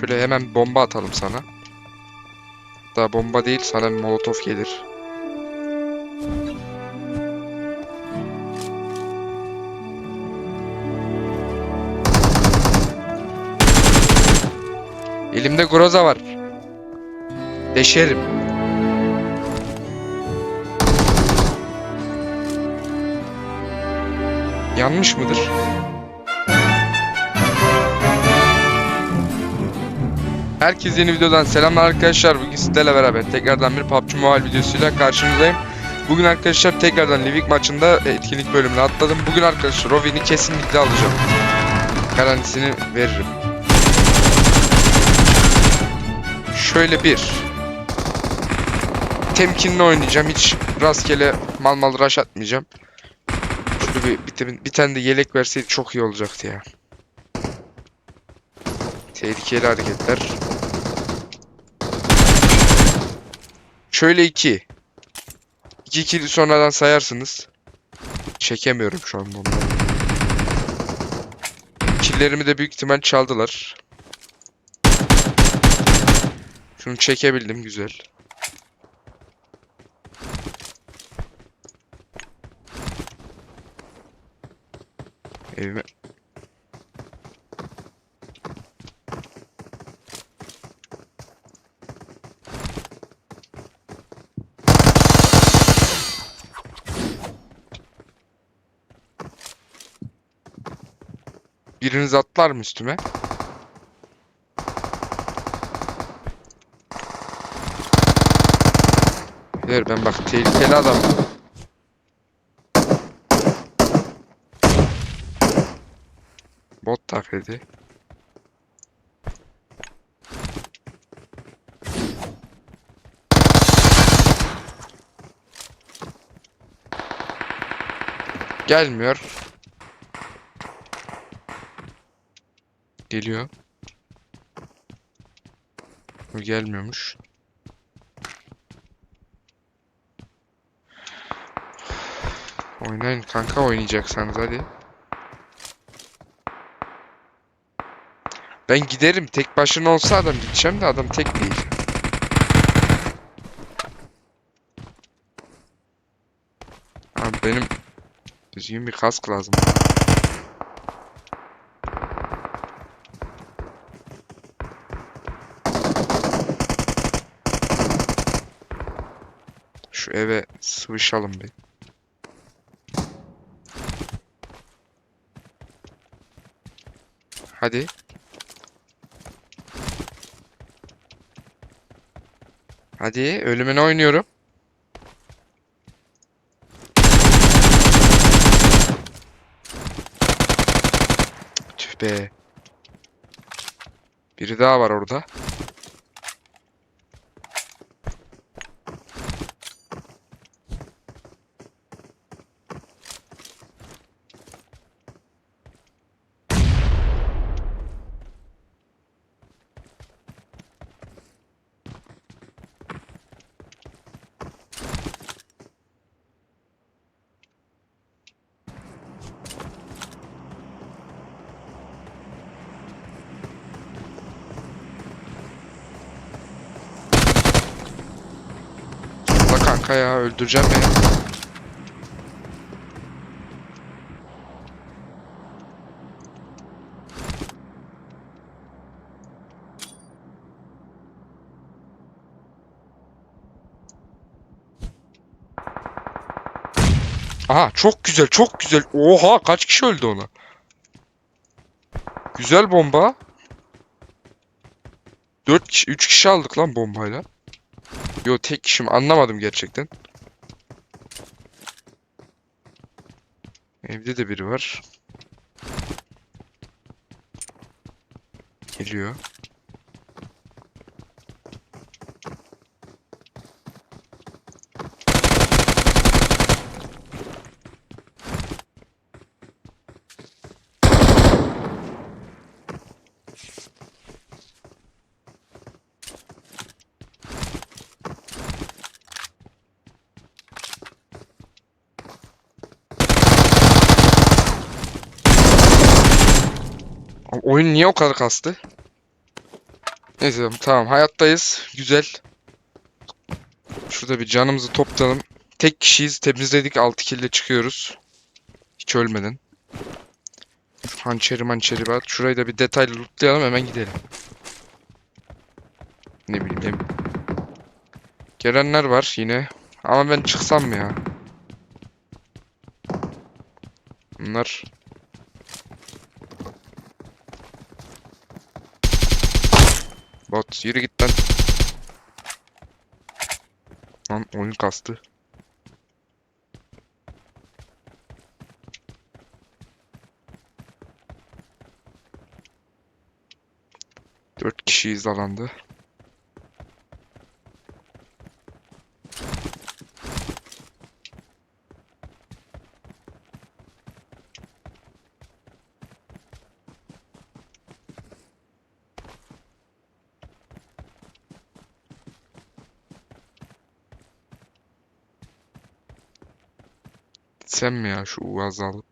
Şöyle hemen bomba atalım sana. Daha bomba değil sana molotof gelir. Elimde groza var. Deşerim. Yanmış mıdır? Herkese yeni videodan selamlar arkadaşlar. Bugün sizlerle beraber tekrardan bir PUBG Mobile videosuyla karşınızdayım. Bugün arkadaşlar tekrardan Livik maçında etkinlik bölümüne atladım. Bugün arkadaşlar Rovin'i kesinlikle alacağım. Garantisini veririm. Şöyle bir. Temkinli oynayacağım. Hiç rastgele mal mal rush atmayacağım. Şöyle bir, bir, bir tane de yelek verseydi çok iyi olacaktı ya. Tehlikeli hareketler. Şöyle iki. İki kili sonradan sayarsınız. Çekemiyorum şu an bunu. Killerimi de büyük ihtimal çaldılar. Şunu çekebildim güzel. Evime Biriniz atlar mı üstüme? Ver ben bak tehlikeli adam. Bot taklidi. Gelmiyor. Geliyor. Gelmiyormuş. Oynayın kanka oynayacaksanız hadi. Ben giderim. Tek başına olsa adam gideceğim de adam tek değil. Abi benim düzgün bir kask lazım. Eve sıvışalım bir. Hadi. Hadi ölümüne oynuyorum. Tüh be. Biri daha var orada. Kanka ya öldüreceğim beni. Aha çok güzel çok güzel. Oha kaç kişi öldü ona? Güzel bomba. 4 kişi 3 kişi aldık lan bombayla. Yo tek kişi? Anlamadım gerçekten. Evde de biri var. Geliyor. Oyun niye o kadar kastı? Neyse tamam hayattayız. Güzel. Şurada bir canımızı toplayalım. Tek kişiyiz. Temizledik 6 kill ile çıkıyoruz. Hiç ölmeden. Hançeri mançeri var. Şurayı da bir detaylı lootlayalım hemen gidelim. Ne bileyim. Gelenler var yine. Ama ben çıksam mı ya? Bunlar Bot yürü git lan. Lan oyun kastı. Dört kişiyiz alanda. Sen mi ya şu Uaz'ı alıp?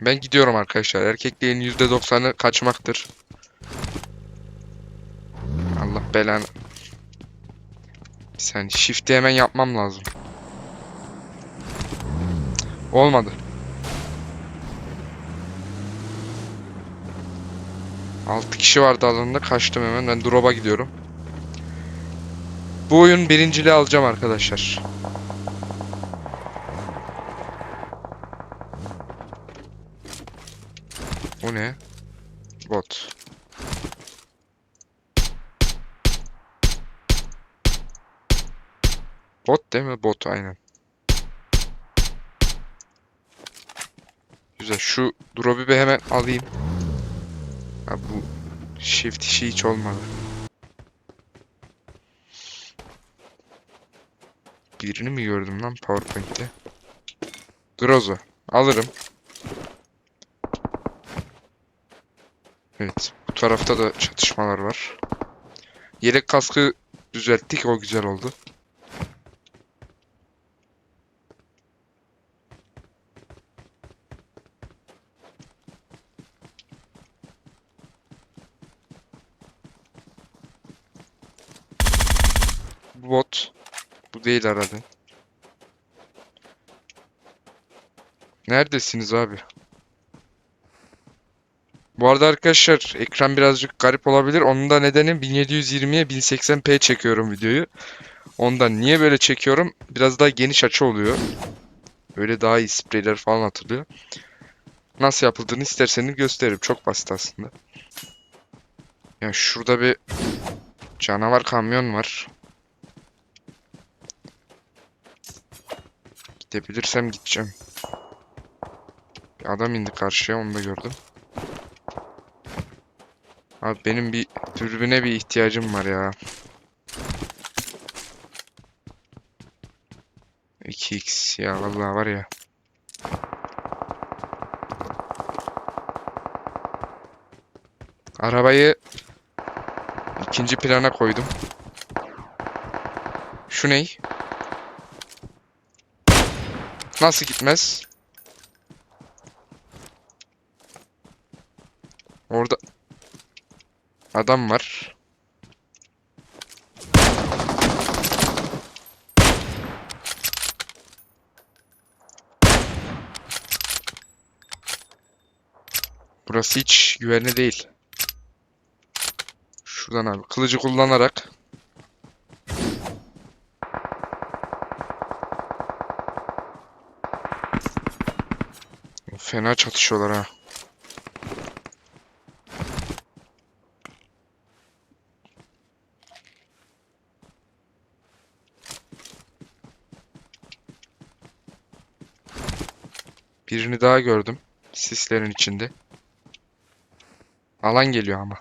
Ben gidiyorum arkadaşlar. Erkekliğin %90'ı kaçmaktır. Allah belanı. Sen shift'i hemen yapmam lazım. Olmadı. Altı kişi vardı alanda kaçtım hemen. Ben drop'a gidiyorum. Bu oyun birinciliği alacağım arkadaşlar. O ne? Bot. Bot değil mi? Bot aynen. Güzel. Şu drop'u bir hemen alayım. Ha, bu shift işi hiç olmadı. Birini mi gördüm lan PowerPoint'te? Groza. Alırım. Evet. Bu tarafta da çatışmalar var. Yelek kaskı düzelttik. O güzel oldu. Bot. Değil herhalde. Neredesiniz abi? Bu arada arkadaşlar ekran birazcık garip olabilir. Onun da nedeni 1720'ye 1080p çekiyorum videoyu. Ondan niye böyle çekiyorum? Biraz daha geniş açı oluyor. Böyle daha iyi spreyler falan atılıyor. Nasıl yapıldığını isterseniz gösteririm. Çok basit aslında. Ya şurada bir canavar kamyon var. Gidebilirsem gideceğim. Bir adam indi karşıya onu da gördüm. Abi benim bir dürbüne bir ihtiyacım var ya. 2x ya vallahi var ya. Arabayı ikinci plana koydum. Şu ney? Nasıl gitmez? Orada adam var. Burası hiç güvenli değil. Şuradan abi kılıcı kullanarak Fena çatışıyorlar ha. Birini daha gördüm. Sislerin içinde. Alan geliyor ama.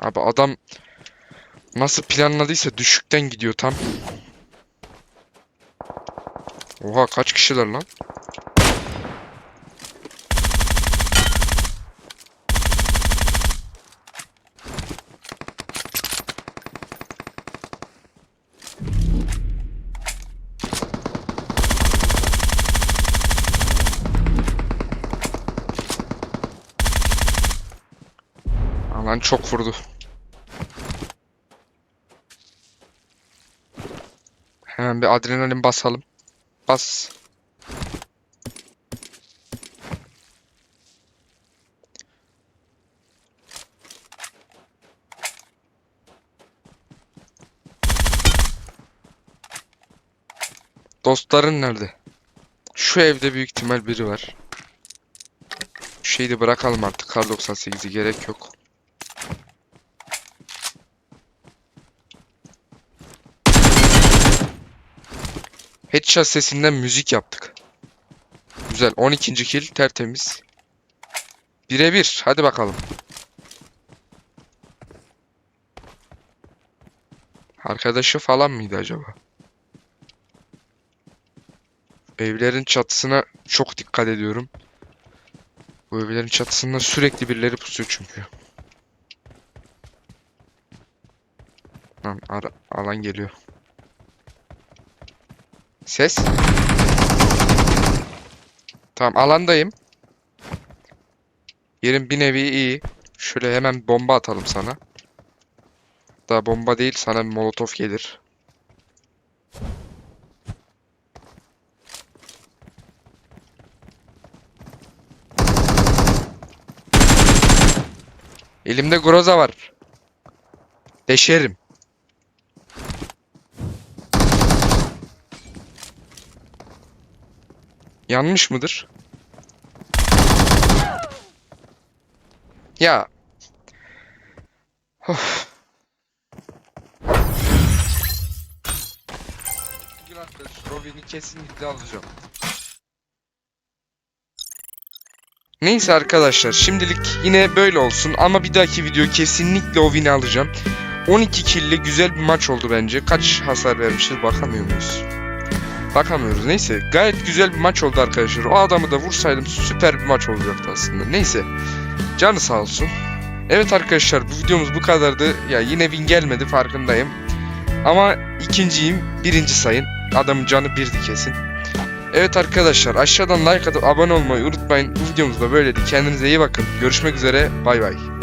Abi adam Nasıl planladıysa düşükten gidiyor tam. Oha kaç kişiler lan? Lan çok vurdu. Hemen bir adrenalin basalım. Bas. Dostların nerede? Şu evde büyük ihtimal biri var. Şu şeyi de bırakalım artık. Kar 98'i gerek yok. Headshot sesinden müzik yaptık. Güzel. 12. kill tertemiz. Birebir. Hadi bakalım. Arkadaşı falan mıydı acaba? Evlerin çatısına çok dikkat ediyorum. Bu evlerin çatısında sürekli birileri pusuyor çünkü. Lan alan geliyor. Ses. Tamam alandayım. Yerim bir nevi iyi. Şöyle hemen bomba atalım sana. Daha bomba değil sana bir molotof gelir. Elimde groza var. Deşerim. Yanmış mıdır? Ya. Of. Bugün arkadaşlar Robin'i kesinlikle alacağım. Neyse arkadaşlar şimdilik yine böyle olsun ama bir dahaki video kesinlikle o win'i alacağım. 12 kill'li güzel bir maç oldu bence. Kaç hasar vermişiz bakamıyor muyuz? Bakamıyoruz. Neyse gayet güzel bir maç oldu arkadaşlar. O adamı da vursaydım süper bir maç olacaktı aslında. Neyse canı sağ olsun. Evet arkadaşlar bu videomuz bu kadardı. Ya yine win gelmedi farkındayım. Ama ikinciyim. Birinci sayın. Adamın canı birdi kesin. Evet arkadaşlar aşağıdan like atıp abone olmayı unutmayın. Bu videomuz da böyleydi. Kendinize iyi bakın. Görüşmek üzere. Bay bay.